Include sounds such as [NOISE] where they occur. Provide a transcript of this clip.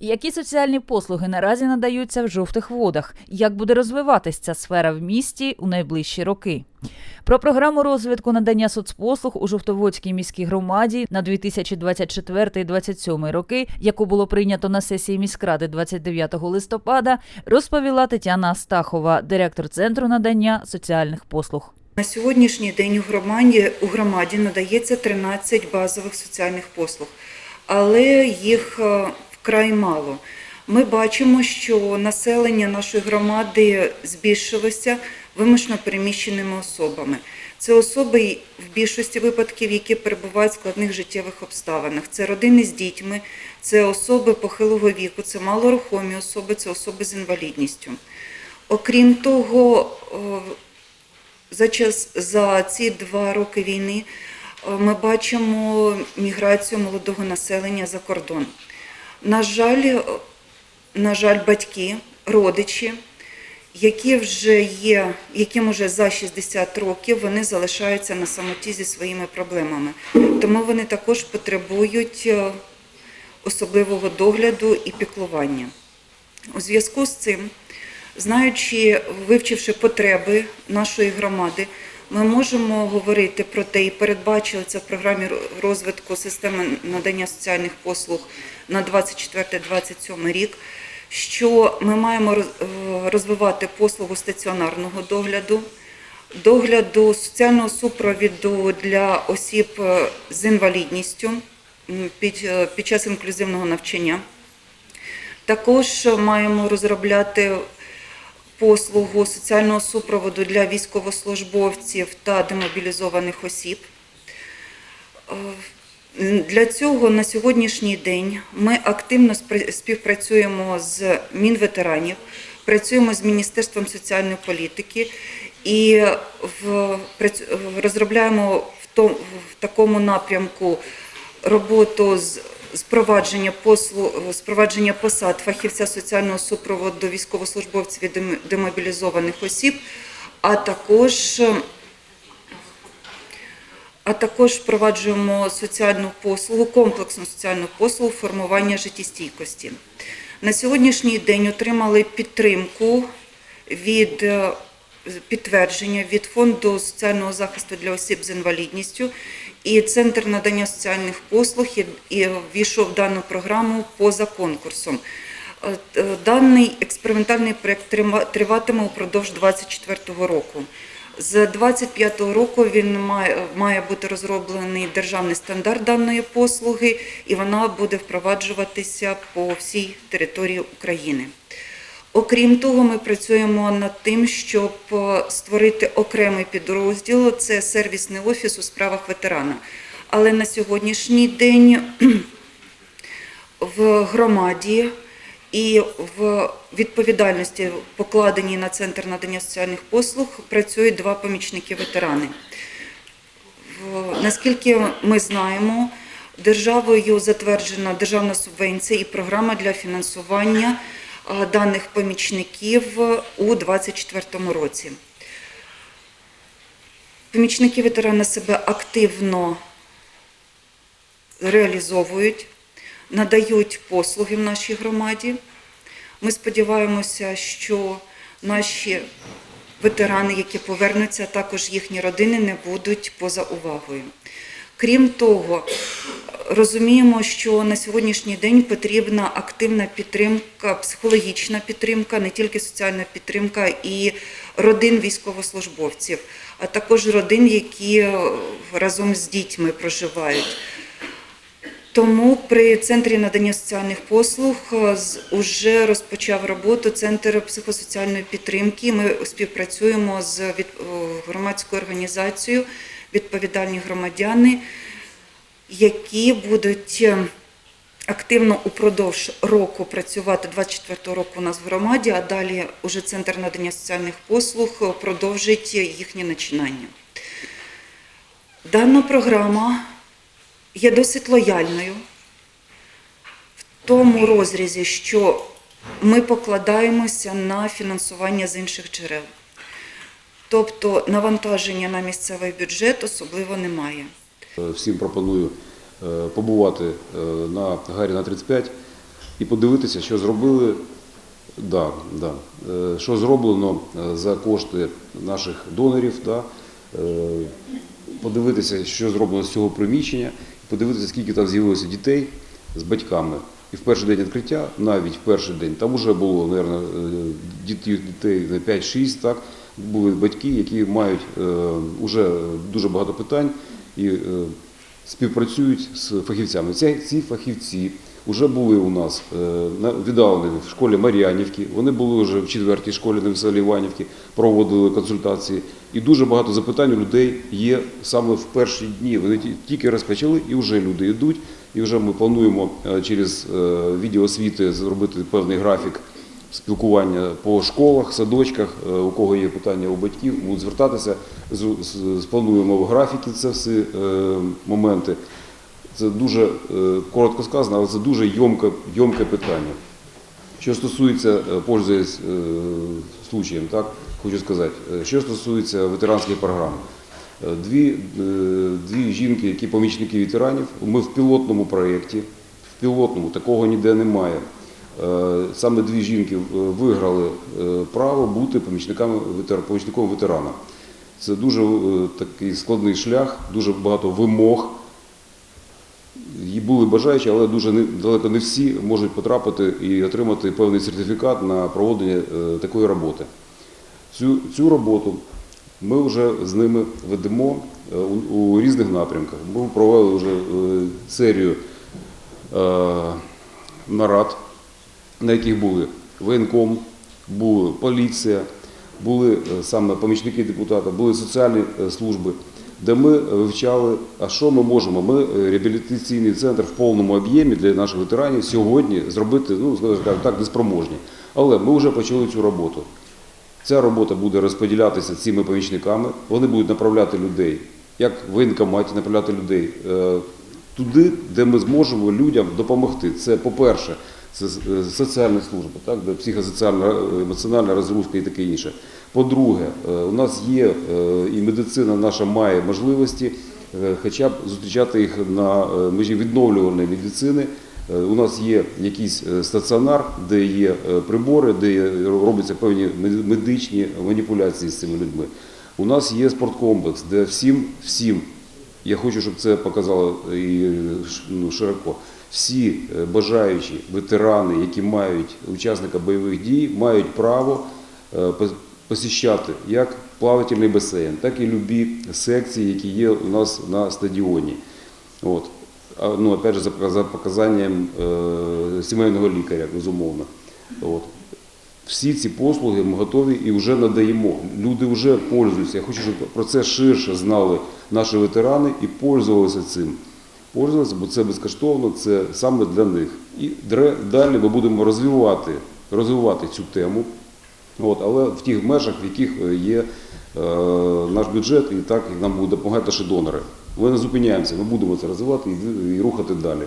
Які соціальні послуги наразі надаються в жовтих водах? Як буде розвиватися ця сфера в місті у найближчі роки? Про програму розвитку надання соцпослуг у Жовтоводській міській громаді на 2024-2027 роки, яку було прийнято на сесії міськради 29 листопада, розповіла Тетяна Астахова, директор центру надання соціальних послуг. На сьогоднішній день у громаді, у громаді надається 13 базових соціальних послуг, але їх е, вкрай мало. Ми бачимо, що населення нашої громади збільшилося вимушено переміщеними особами. Це особи в більшості випадків, які перебувають в складних життєвих обставинах. Це родини з дітьми, це особи похилого віку, це малорухомі особи, це особи з інвалідністю. Окрім того, за час за ці два роки війни ми бачимо міграцію молодого населення за кордон. На жаль, е, на жаль, батьки, родичі, які вже є, яким вже за 60 років, вони залишаються на самоті зі своїми проблемами. Тому вони також потребують е, особливого догляду і піклування. У зв'язку з цим, знаючи, вивчивши потреби нашої громади, ми можемо говорити про те і передбачили це в програмі розвитку системи надання соціальних послуг на 24-27 рік, що ми маємо е, розвивати послугу стаціонарного догляду, догляду соціального супровіду для осіб е, з інвалідністю під, е, під час інклюзивного навчання. Також маємо розробляти послугу соціального супроводу для військовослужбовців та демобілізованих осіб. Е, Для цього на сьогоднішній день ми активно співпрацюємо з Мінветеранів, працюємо з Міністерством соціальної політики і розробляємо в, в такому напрямку роботу з спровадження послу спровадження посад фахівця соціального супроводу військовослужбовців і демобілізованих осіб, а також а також впроваджуємо соціальну послугу, комплексну соціальну послугу формування життєстійкості. На сьогоднішній день отримали підтримку від підтвердження від фонду соціального захисту для осіб з інвалідністю. І центр надання соціальних послуг і- ввійшов дану програму поза конкурсом. Е, Даний експериментальний проєкт триватиме упродовж 2024 року. З 25-го року він має, має бути розроблений державний стандарт даної послуги, і вона буде впроваджуватися по всій території України. Окрім того, ми працюємо над тим, щоб е, створити окремий підрозділ це сервісний офіс у справах ветерана. Але на сьогоднішній день [CLEARS THROAT] в громаді і в відповідальності, покладеній на центр надання соціальних послуг, працюють два помічники ветерани. Наскільки ми знаємо, державою затверджена державна субвенція і програма для фінансування даних помічників у 2024 році. Помічники ветерана себе активно реалізовують, надають послуги в нашій громаді. Ми сподіваємося, що наші ветерани, які повернуться, також їхні родини не будуть поза увагою. Крім того, розуміємо, що на сьогоднішній день потрібна активна підтримка, психологічна підтримка, не тільки соціальна підтримка і родин військовослужбовців, а також родин, які е, разом з дітьми проживають. Тому при центрі надання соціальних послуг е, з- уже розпочав роботу центр психосоціальної підтримки. Ми співпрацюємо з е, громадською організацією відповідальні громадяни, які будуть е, активно упродовж року працювати 24 року у нас в громаді, а далі уже центр надання соціальних послуг продовжить їхнє начинання. Дана програма є досить лояльною в тому розрізі, що ми покладаємося на фінансування з інших джерел. Тобто навантаження на місцевий бюджет особливо немає. Всім пропоную е, побувати е, на Гаріна 35, і подивитися, що зробили. Да, да. Е, Що зроблено е, за кошти наших донорів, да, е, подивитися, що зроблено з цього приміщення, подивитися, скільки там з'явилося дітей з батьками. І в перший день відкриття, навіть в перший день, там вже було, мабуть, дітей, дітей на 5-6, так, були батьки, які мають вже дуже багато питань і е, співпрацюють з фахівцями. Ці, ці фахівці вже були у нас е, віддалені в школі Мар'янівки, вони були вже в четвертій школі на веселі Іванівки, проводили консультації. І дуже багато запитань у людей є саме в перші дні. Вони ті- тільки розпочали і вже люди йдуть. І вже ми плануємо е, через відділ освіти зробити певний графік спілкування по школах, садочках, е, у кого є питання у батьків, будуть звертатися. Сплануємо в графіки це всі е, моменти. Це дуже е, коротко сказано, але це дуже йомке, йомке питання. Що стосується, пользуясь случаєм, так, хочу сказати, що стосується ветеранських програм. Дві, дві жінки, які помічники ветеранів, ми в пілотному проєкті, в пілотному, такого ніде немає. Е, Саме дві жінки е, виграли е, право бути помічником ветерана. Це дуже такий складний шлях, дуже багато вимог. Були бажаючі, але дуже далеко не всі можуть потрапити і отримати певний сертифікат на проводення такої роботи. Цю, цю роботу ми вже з ними ведемо у, у різних напрямках. Ми провели вже серію е, нарад, на яких були воєнком, була поліція, були е, саме помічники депутата, були соціальні е, служби, де ми вивчали, а що ми можемо. Ми е, реабілітаційний центр в повному об'ємі для наших ветеранів сьогодні зробити, ну скажімо так, неспроможні. Але ми вже почали цю роботу. Ця робота буде розподілятися цими помічниками. Вони будуть направляти людей, як в воєнкоматі направляти людей туди, де ми зможемо людям допомогти. Це, по-перше, це е, соціальні служби, так, де психосоціальна е, емоціональна розгрузка і таке інше. По-друге, е, у нас є і медицина наша має можливості хоча б зустрічати їх на межі відновлювальної медицини. У нас є якийсь стаціонар, де є прибори, де робляться певні медичні маніпуляції з цими людьми. У нас є спорткомплекс, де всім, всім, я хочу, щоб це показало і ну, широко. Всі е, бажаючі ветерани, які мають учасника бойових дій, мають право е, посіщати як плавательний басейн, так і любі секції, які є у нас на стадіоні. От. Ну, опять же, за за показанням е, сімейного лікаря, безумовно. От. Всі ці послуги ми готові і вже надаємо. Люди вже пользуються. Я хочу, щоб про це ширше знали наші ветерани і пользувалися цим. Пользувалися, бо це безкоштовно, це саме для них. І далі ми будемо розвивати, розвивати цю тему, От, але в тих межах, в яких е, є е, наш бюджет, і так нам будуть допомагати наші донори. Ми не зупиняємося, ми будемо це розвивати і, і рухати далі.